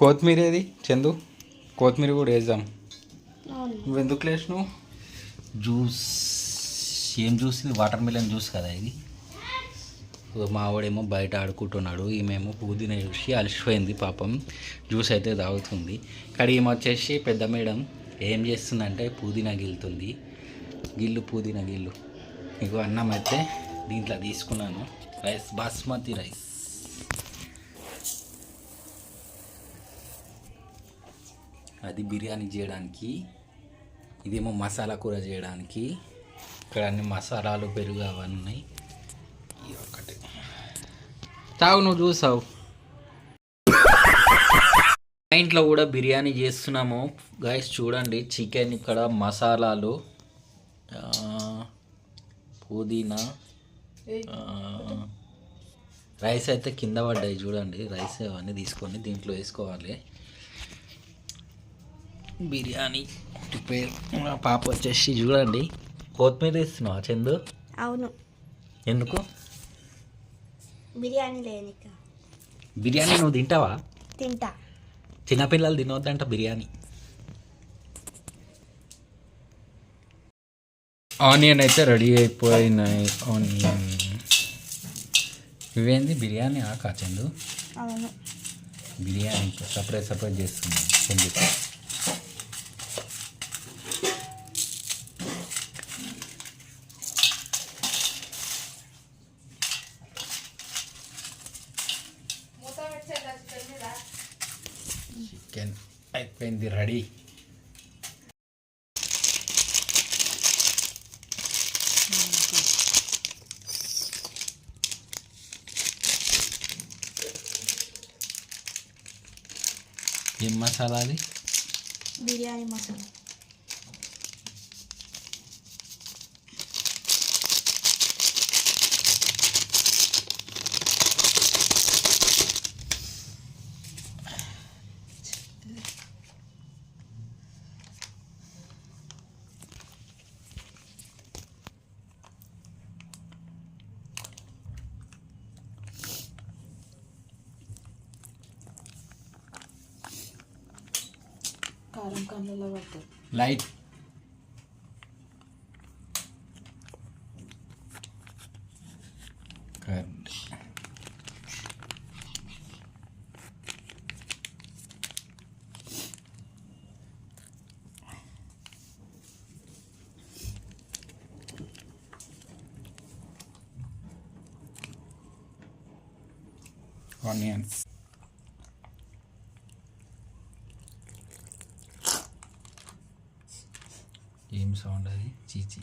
కొత్తిమీర ఏది? చందు కొత్తిమీర కూడా వేద్దాం. నువ్వు ఎందుకు లేచినావు జ్యూస్ ఏం జ్యూస్? ఇది వాటర్ మిలన్ జ్యూస్ కదా ఇది. మా వాడేమో బయట ఆడుకుంటున్నాడు ఈమెమో పుదీనా చూసి అలసిపోయింది పాపం. జ్యూస్ అయితే తాగుతుంది. ఇక్కడ ఈమె వచ్చేసి పెద్ద మేడం ఏం చేస్తుందంటే పుదీనా గిల్లుతుంది. గిల్లు పుదీనా గిల్లు. ఇగో అన్నం అయితే దీంట్లో తీసుకున్నాను. Rice basmati rice. అది బిర్యానీ చేయడానికి ఇదేమో మసాలా కూర చేయడానికి. ఇక్కడ అన్ని మసాలాలు పెరుగు అవన్నీ ఉన్నాయి. ఇది ఒకటి. తాగు నువ్వు చూసావు. మా ఇంట్లో కూడా బిర్యానీ చేస్తున్నాము. గాయస్ చూడండి చికెన్ ఇక్కడ మసాలాలు పుదీనా రైస్ అయితే కింద పడ్డాయి చూడండి. రైస్ అవన్నీ తీసుకొని దీంట్లో వేసుకోవాలి. బిర్యానీ ప్రిపేర్ మా పాప వచ్చేసి చూడండి. కొత్తిమీర ఇస్తున్నావా చందు? అవును. ఎందుకు? బిర్యానీ లేనిక బిర్యానీ నువ్వు తింటావా? తింటా. చిన్నపిల్లలు తినవద్దంట బిర్యానీ. ఆనియన్ అయితే రెడీ అయిపోయినాయి. ఆనియన్. ఇవేంది? బిర్యానీ ఆకా చందు? అవును. బిర్యానీ సపరేట్ సపరేట్ చేస్తున్నాను చందు చికెన్ అయిపోయింది రెడీ ఏం మసాలా అది బిర్యానీ మసాలా కారం కళ్ళలో పడుతుంది లైట్ కరెక్ట్ ఆనియన్స్ ఏం సౌండ్ అది. చీచి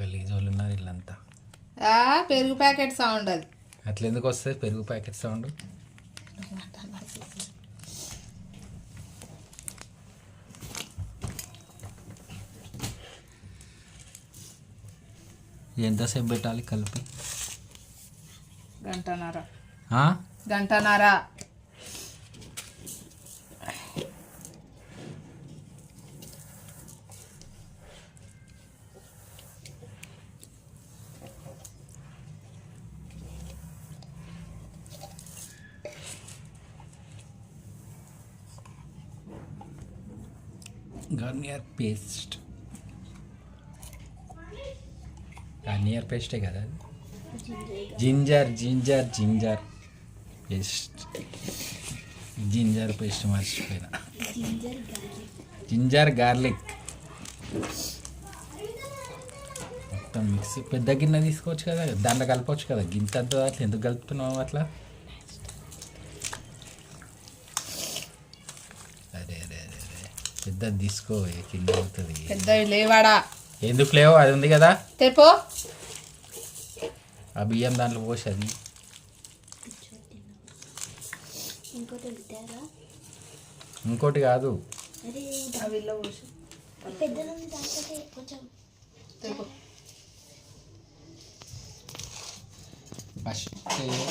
గలీజ్ వాళ్ళు ఉన్నారు ఆ పెరుగు ప్యాకెట్ సౌండ్ అది. అట్లా ఎందుకు వస్తుంది పెరుగు ప్యాకెట్ సౌండ్ ఎంతసేపు పెట్టాలి కలిపి? గంటన్నర. ఆ? గంటన్నర. గార్నియర్ పేస్ట్ గార్నియర్ పేస్టే కదా? అది ginger ginger ginger paste ginger paste మర్చిపోయినా. జింజర్ గార్లిక్ జింజర్ గార్లిక్ మొత్తం మిక్సీ పెద్ద గిన్నె తీసుకోవచ్చు కదా? దాంట్లో కలపవచ్చు కదా? గింత అంత అట్లా ఎందుకు కలుపుతున్నావు అట్లా? అరే పెద్దది తీసుకో కింద అవుతుంది పెద్దవి లేవాడా? ఎందుకు లేవు? అది ఉంది కదా. తెపో ఆ బియ్యం దాంట్లో పోసి అది. ఇంకోటి కాదు. ఫస్ట్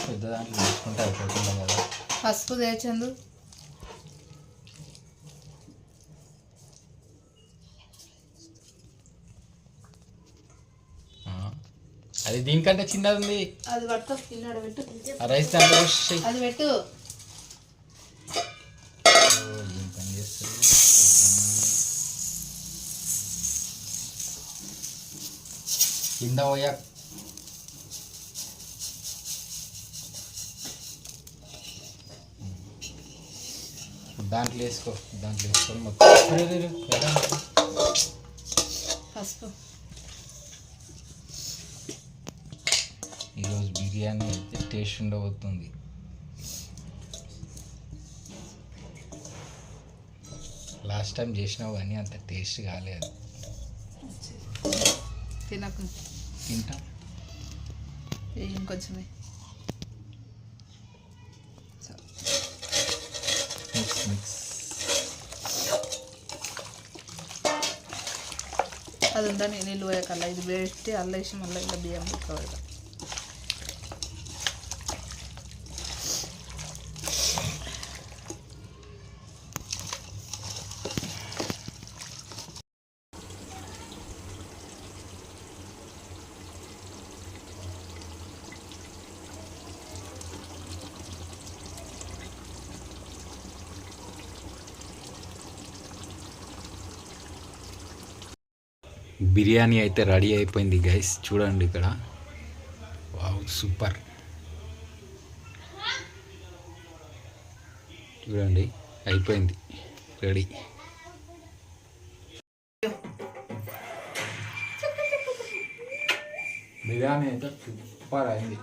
పెద్ద దాంట్లో అయిపోతుంది కదా. పసుపు తెచ్చందు అది దీనికంటే చిన్నది ఉంది అది పట్టు రైస్ దాంట్లో. అది పెట్టు ఏం పని కింద పోయా దాంట్లో వేసుకో దాంట్లో వేసుకొని మొత్తం? పసుపు బిర్యానీ అయితే టేస్ట్ ఉండబోతుంది. లాస్ట్ టైం చేసినావు కానీ అంత టేస్ట్ కాలేదు. తినకు. తింటా. ఇంకొంచెమే మిక్స్ మిక్స్ అది ఉందని నీళ్ళు ఇది పెట్టి అల్ల వేసి మళ్ళీ ఇలా బియ్యం పెట్టుకోవాలి బిర్యానీ అయితే రెడీ అయిపోయింది గైస్ చూడండి ఇక్కడ. Wow super. చూడండి అయిపోయింది. రెడీ. బిర్యానీ అయితే సూపర్ అయింది.